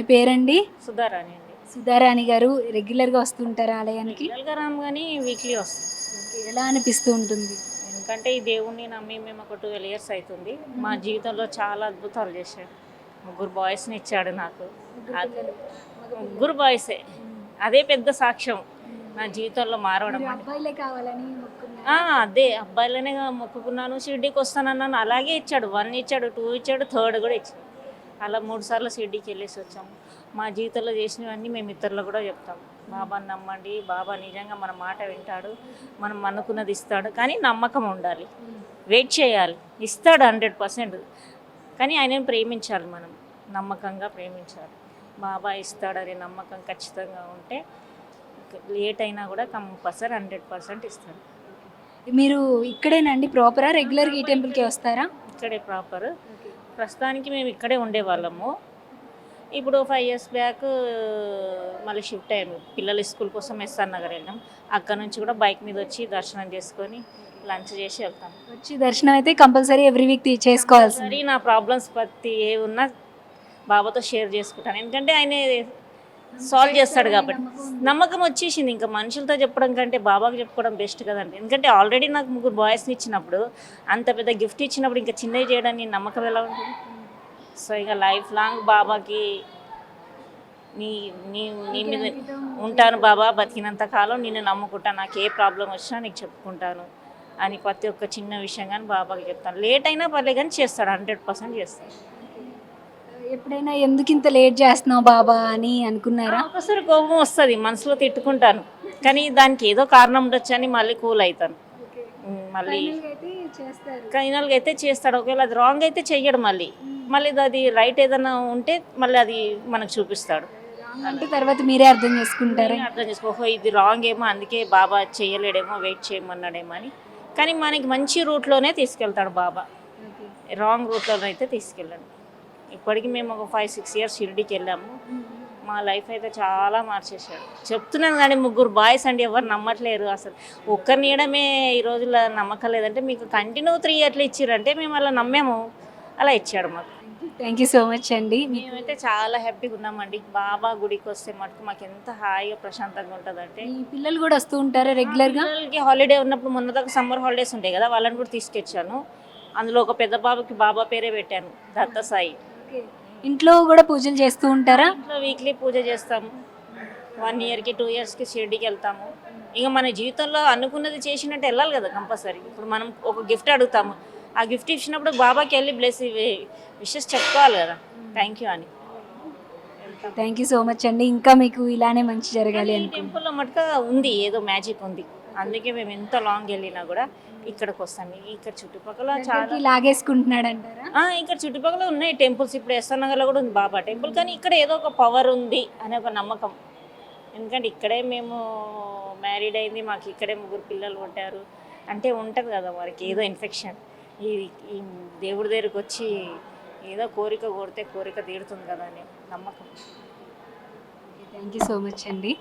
మీ పేరండి? సుధారాణి అండి. సుధారాణి గారు రెగ్యులర్గా వస్తుంటారా ఆలయానికి? రెగ్యులర్గా రాము కానీ వీక్లీ వస్తుంది ఎలా అనిపిస్తూ ఉంటుంది? ఎందుకంటే ఈ దేవుణ్ణి నమ్మి మేము ఒక ట్వెల్వ్ ఇయర్స్ అవుతుంది మా జీవితంలో చాలా అద్భుతాలు చేశాడు. ముగ్గురు బాయ్స్ని ఇచ్చాడు నాకు. ముగ్గురు బాయ్సే. అదే పెద్ద సాక్ష్యం నా జీవితంలో మారవడం అబ్బాయిలే కావాలని అదే అబ్బాయిలనే మొక్కుకున్నాను. షిర్డీకి వస్తానన్నాను. అలాగే ఇచ్చాడు. వన్ ఇచ్చాడు టూ ఇచ్చాడు థర్డ్ కూడా ఇచ్చాడు. అలా మూడు సార్లు షిర్డీకి వెళ్ళేసి వచ్చాము. మా జీవితంలో చేసినవన్నీ మేము ఇతరులు కూడా చెప్తాము బాబాని నమ్మండి బాబా నిజంగా మన మాట వింటాడు మనం అనుకున్నది ఇస్తాడు కానీ నమ్మకం ఉండాలి. వెయిట్ చేయాలి. ఇస్తాడు హండ్రెడ్ పర్సెంట్. కానీ ఆయనను ప్రేమించాలి మనం. నమ్మకంగా ప్రేమించాలి. బాబా ఇస్తాడనే నమ్మకం ఖచ్చితంగా ఉంటే లేట్ అయినా కూడా కంపల్సరీ హండ్రెడ్ పర్సెంట్ ఇస్తాడు. మీరు ఇక్కడేనండి? ప్రాపరా? రెగ్యులర్గా ఈ టెంపుల్కి వస్తారా? ఇక్కడే ప్రాపర్. ప్రస్తుతానికి మేము ఇక్కడే ఉండేవాళ్ళము. ఇప్పుడు ఫైవ్ ఇయర్స్ బ్యాక్ మళ్ళీ షిఫ్ట్ అయ్యాము. పిల్లల స్కూల్ కోసం ఎస్ఆర్ నగర్ వెళ్ళాం. అక్కడ నుంచి కూడా బైక్ మీద వచ్చి దర్శనం చేసుకొని లంచ్ చేసి వెళ్తాం. వచ్చి దర్శనం అయితే కంపల్సరీ ఎవ్రీ వీక్ చేసుకోవాల్సింది. సరే నా ప్రాబ్లమ్స్ ప్రతి ఏ ఉన్నా బాబాతో షేర్ చేసుకుంటాను. ఎందుకంటే ఆయన సాల్వ్ చేస్తాడు కాబట్టి. నమ్మకం వచ్చేసింది. ఇంకా మనుషులతో చెప్పడం కంటే బాబాకి చెప్పుకోవడం బెస్ట్ కదండి. ఎందుకంటే ఆల్రెడీ నాకు ముగ్గురు బాయ్స్ని ఇచ్చినప్పుడు అంత పెద్ద గిఫ్ట్ ఇచ్చినప్పుడు ఇంకా చిన్నవి చేయడానికి నమ్మకం ఎలా ఉంటుంది? సో ఇక లైఫ్ లాంగ్ బాబాకి నీ నీ నీ మీద ఉంటాను బాబా. బతికినంత కాలం నిన్ను నమ్ముకుంటాను నాకు ఏ ప్రాబ్లం వచ్చినా నీకు చెప్పుకుంటాను అని ప్రతి ఒక్క చిన్న విషయం కానీ బాబాకి చెప్తాను. లేట్ అయినా పర్లేదు కానీ చేస్తాడు. హండ్రెడ్ పర్సెంట్ చేస్తాడు. ఎప్పుడైనా ఎందుకు ఇంత లేట్ చేస్తున్నావు బాబా అని అనుకున్నారా? ఒకసారి కోపం వస్తుంది మనసులో తిట్టుకుంటాను. కానీ దానికి ఏదో కారణం ఉండొచ్చు అని మళ్ళీ కూల్ అవుతాను మళ్ళీ ఫైనల్గా అయితే చేస్తాడు. ఒకవేళ అది రాంగ్ అయితే చెయ్యడు మళ్ళీ. మళ్ళీ అది రైట్ ఏదైనా ఉంటే మళ్ళీ అది మనకు చూపిస్తాడు. అంటే తర్వాత మీరే అర్థం చేసుకుంటారా? అర్థం చేసుకో ఇది రాంగ్ ఏమో అందుకే బాబా చేయలేడేమో వెయిట్ చేయమన్నాడేమో అని. కానీ మనకి మంచి రూట్లోనే తీసుకెళ్తాడు బాబా. రాంగ్ రూట్లోనే అయితే తీసుకెళ్ళండి. ఇప్పటికి మేము ఒక ఫైవ్ సిక్స్ ఇయర్స్ షిరిడీకి వెళ్ళాము. మా లైఫ్ అయితే చాలా మార్చేశాడు. చెప్తున్నాను కానీ ముగ్గురు బాయ్స్ అండి ఎవరు నమ్మట్లేరు అసలు. ఒక్కరిని ఇవ్వడమే ఈ రోజుల్లో నమ్మకం లేదంటే మీకు కంటిన్యూ త్రీ ఇయర్లు ఇచ్చారంటే మేము అలా నమ్మాము. అలా ఇచ్చాడు మాకు. థ్యాంక్ యూ సో మచ్ అండి. మేమైతే చాలా హ్యాపీగా ఉన్నామండి. బాబా గుడికి వస్తే మటుకు మాకు ఎంత హాయిగా ప్రశాంతంగా ఉంటుందంటే. మీ పిల్లలు కూడా వస్తూ ఉంటారా రెగ్యులర్గా పిల్లలకి హాలిడే ఉన్నప్పుడు మొన్న దాకా సమ్మర్ హాలిడేస్ ఉంటాయి కదా వాళ్ళని కూడా తీసుకొచ్చాను. అందులో ఒక పెద్ద బాబుకి బాబా పేరే పెట్టాను దత్త సాయి ఇంట్లో కూడా పూజలు చేస్తూ ఉంటారా? ఇంట్లో వీక్లీ పూజ చేస్తాము వన్ ఇయర్కి టూ ఇయర్స్కి షిర్డీకి వెళ్తాము. ఇక మన జీవితంలో అనుకున్నది చేసినట్టు వెళ్ళాలి కదా కంపల్సరీ. ఇప్పుడు మనం ఒక గిఫ్ట్ అడుగుతాము. ఆ గిఫ్ట్ ఇచ్చినప్పుడు బాబాకి వెళ్ళి బ్లెస్ విషెస్ చెప్పుకోవాలి కదా. థ్యాంక్ యూ అని. థ్యాంక్ యూ సో మచ్ అండి. ఇంకా మీకు ఇలానే మంచి జరగాలి టెంపుల్లో మటుకు ఉంది. ఏదో మ్యాజిక్ ఉంది. అందుకే మేము ఎంత లాంగ్ వెళ్ళినా కూడా ఇక్కడికి వస్తాము ఇక్కడ చుట్టుపక్కల చాలా లాగేసుకుంటున్నాడు అంటారా ఇక్కడ చుట్టుపక్కల ఉన్నాయి టెంపుల్స్. ఇప్పుడు ఎస్ఆర్ నగర్లో కూడా ఉంది బాబా టెంపుల్. కానీ ఇక్కడ ఏదో ఒక పవర్ ఉంది అనే ఒక నమ్మకం. ఎందుకంటే ఇక్కడే మేము మ్యారీడ్ అయింది. మాకు ఇక్కడే ముగ్గురు పిల్లలు ఉంటారు అంటే ఉంటుంది కదా వారికి ఏదో ఇన్ఫెక్షన్ ఈ ఈ దేవుడి దగ్గరికి వచ్చి ఏదో కోరిక కోరితే కోరిక తీరుతుంది కదా అని నమ్మకం. థ్యాంక్ యూ సో మచ్ అండి.